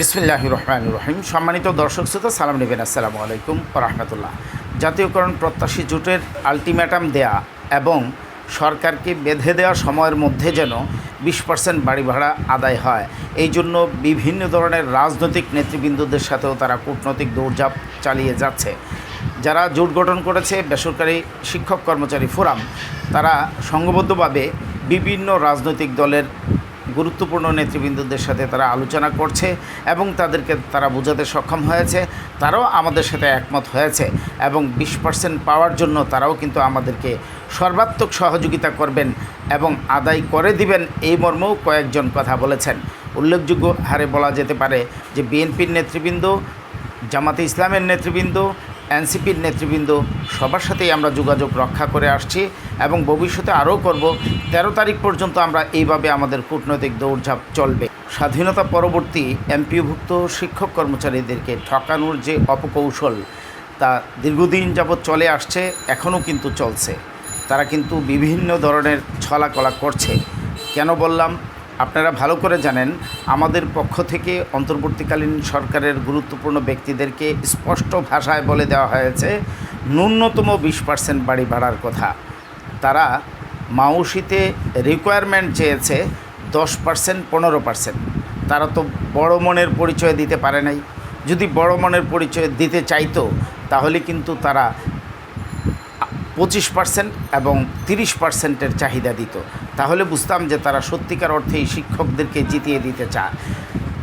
বিসমিল্লাহ রহমান রহিম। সম্মানিত দর্শক শ্রোতা, সালাম নেবেন। আসসালামু আলাইকুম রহমতুল্লাহ। জাতীয়করণ প্রত্যাশী জোটের আলটিমেটাম দেয়া এবং সরকারকে বেঁধে দেওয়া সময়ের মধ্যে যেন বিশ পার্সেন্ট বাড়ি ভাড়া আদায় হয়, এই জন্য বিভিন্ন ধরনের রাজনৈতিক নেতৃবৃন্দদের সাথেও তারা কূটনৈতিক দৌড়ঝাঁপ চালিয়ে যাচ্ছে। যারা জোট গঠন করেছে, বেসরকারি শিক্ষক কর্মচারী ফোরাম, তারা সংঘবদ্ধভাবে বিভিন্ন রাজনৈতিক দলের গুরুত্বপূর্ণ নেতৃবৃন্দদের সাথে তারা আলোচনা করছে এবং তাদেরকে তারা বোঝাতে সক্ষম হয়েছে। তারাও আমাদের সাথে একমত হয়েছে এবং বিশ পার্সেন্ট পাওয়ার জন্য তারাও কিন্তু আমাদেরকে সর্বাত্মক সহযোগিতা করবেন এবং আদায় করে দিবেন এই মর্মেও কয়েকজন কথা বলেছেন। উল্লেখযোগ্য হারে বলা যেতে পারে যে বিএনপির নেতৃবৃন্দ জামাতে ইসলামের নেতৃবৃন্দ, এনসিপির নেতৃবৃন্দ, সবার সাথেই আমরা যোগাযোগ রক্ষা করে আসছি এবং ভবিষ্যতে আরও করব। তেরো তারিখ পর্যন্ত আমরা এইভাবে আমাদের কূটনৈতিক দৌড়ঝাঁপ চলবে। স্বাধীনতা পরবর্তী এমপিওভুক্ত শিক্ষক কর্মচারীদেরকে ঠকানোর যে অপকৌশল, তা দীর্ঘদিন যাবৎ চলে আসছে, এখনও কিন্তু চলছে। তারা কিন্তু বিভিন্ন ধরনের ছলাকলা করছে। কেন বললাম? আপনারা ভালো করে জানেন, আমাদের পক্ষ থেকে অন্তর্বর্তীকালীন সরকারের গুরুত্বপূর্ণ ব্যক্তিদেরকে স্পষ্ট ভাষায় বলে দেওয়া হয়েছে, ন্যূনতম বিশ পার্সেন্ট বাড়ি ভাড়ার কথা। তারা মাউসিতে রিকোয়ারমেন্ট চেয়েছে দশ পার্সেন্ট, পনেরো পার্সেন্ট। তারা তো বড় মনের পরিচয় দিতে পারে নাই। যদি বড় মনের পরিচয় দিতে চাইতো, তাহলে কিন্তু তারা পঁচিশ পার্সেন্ট এবং তিরিশ পার্সেন্টের চাহিদা দিত। তাহলে বুঝতাম যে তারা সত্যিকার অর্থেই শিক্ষকদেরকে জিতিয়ে দিতে চায়।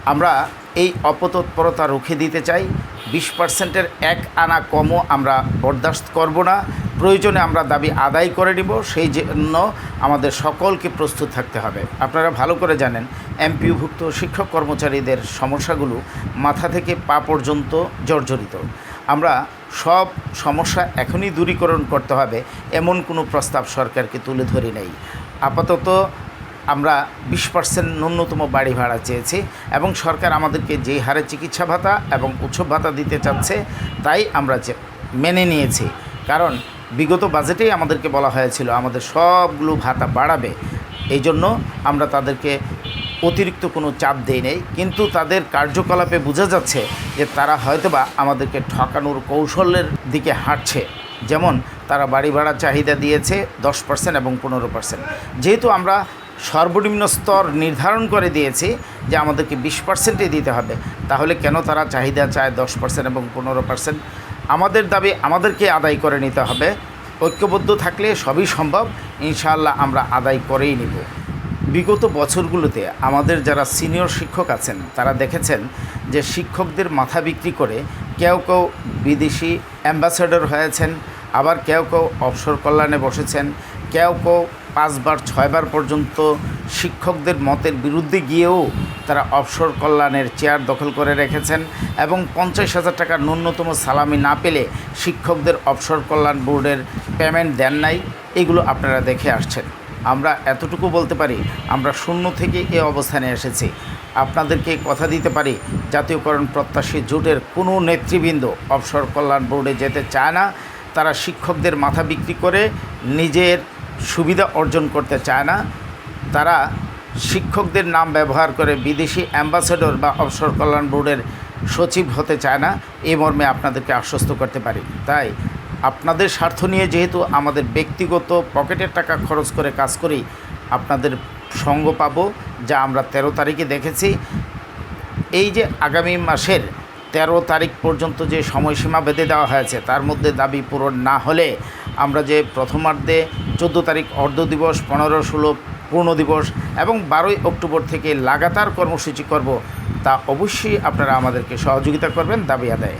আমরা এই অপতৎপরতা রুখে দিতে চাই। বিশ পার্সেন্টের এক আনা কমও আমরা বরদাস্ত করব না। প্রয়োজনে আমরা দাবি আদায় করে নিব। সেই জন্য আমাদের সকলকে প্রস্তুত থাকতে হবে। আপনারা ভালো করে জানেন এমপিওভুক্ত শিক্ষক কর্মচারীদের সমস্যাগুলো মাথা থেকে পা পর্যন্ত জর্জরিত। আমরা সব সমস্যা এখনই দূরীকরণ করতে হবে, এমন কোনো প্রস্তাব সরকারকে তুলে ধরি নেই। আপাতত আমরা বিশ পার্সেন্ট ন্যূনতম বাড়ি ভাড়া চেয়েছি এবং সরকার আমাদেরকে যে হারে চিকিৎসা ভাতা এবং উৎসব ভাতা দিতে চাচ্ছে, তাই আমরা মেনে নিয়েছি। কারণ বিগত বাজেটেই আমাদেরকে বলা হয়েছিল, আমাদের সবগুলো ভাতা বাড়াবে। এই জন্য আমরা তাদেরকে অতিরিক্ত কোনো চাপ দেই নেই, কিন্তু তাদের কার্যকলাপে বোঝা যাচ্ছে যে তারা হয়তোবা আমাদেরকে ঠকানোর কৌশলের দিকে হাঁটছে। যেমন তারা বাড়ি ভাড়া চাহিদা দিয়েছে দশ পার্সেন্ট এবং পনেরো পার্সেন্ট যেহেতু আমরা সর্বনিম্ন স্তর নির্ধারণ করে দিয়েছি যে আমাদেরকে বিশ পার্সেন্টই দিতে হবে, তাহলে কেন তারা চাহিদা চায় দশ পার্সেন্ট এবং পনেরো পার্সেন্ট আমাদের দাবি আমাদেরকে আদায় করে নিতে হবে। ঐক্যবদ্ধ থাকলে সবই সম্ভব, ইনশাআল্লাহ আমরা আদায় করেই নিব। বিগত বছরগুলোতে আমাদের যারা সিনিয়র শিক্ষক আছেন, তারা দেখেছেন যে শিক্ষকদের মাথা বিক্রি করে কেউ কেউ বিদেশি অ্যাম্বাসেডর হয়েছেন, আবার কেউ কেউ অবসর কল্যাণে বসেছেন, কেউ কেউ পাঁচবার, ছয়বার পর্যন্ত শিক্ষকদের মতের বিরুদ্ধে গিয়েও তারা অবসর কল্যাণের চেয়ার দখল করে রেখেছেন এবং পঞ্চাশ হাজার টাকার ন্যূনতম সালামি না পেলে শিক্ষকদের অবসর কল্যাণ বোর্ডের পেমেন্ট দেন নাই। এগুলো আপনারা দেখে আসছেন। আমরা এতটুকু বলতে পারি, আমরা শূন্য থেকে এ অবস্থানে এসেছি। আপনাদেরকে কথা দিতে পারি, জাতীয়করণ প্রত্যাশী জোটের কোনো নেতৃবৃন্দ অবসর কল্যাণ বোর্ডে যেতে চায় না। তারা শিক্ষকদের মাথা বিক্রি করে নিজের সুবিধা অর্জন করতে চায় না। তারা শিক্ষকদের নাম ব্যবহার করে বিদেশি অ্যাম্বাসেডর বা অবসর কল্যাণ বোর্ডের সচিব হতে চায় না। এই মর্মে আপনাদেরকে আশ্বস্ত করতে পারি। তাই আপনাদের স্বার্থ নিয়ে যেহেতু আমাদের ব্যক্তিগত পকেটের টাকা খরচ করে কাজ করি, আপনাদের সঙ্গ পাব, যা আমরা তেরো তারিখে দেখেছি। এই যে আগামী মাসের তেরো তারিখ পর্যন্ত যে সময়সীমা বেঁধে দেওয়া হয়েছে, তার মধ্যে দাবি পূরণ না হলে আমরা যে প্রথমার্ধে চোদ্দ তারিখ অর্ধ দিবস, পনেরো, ষোলো পূর্ণ দিবস এবং বারোই অক্টোবর থেকে লাগাতার কর্মসূচি করব, তা অবশ্যই আপনারা আমাদেরকে সহযোগিতা করবেন দাবি আদায়ে।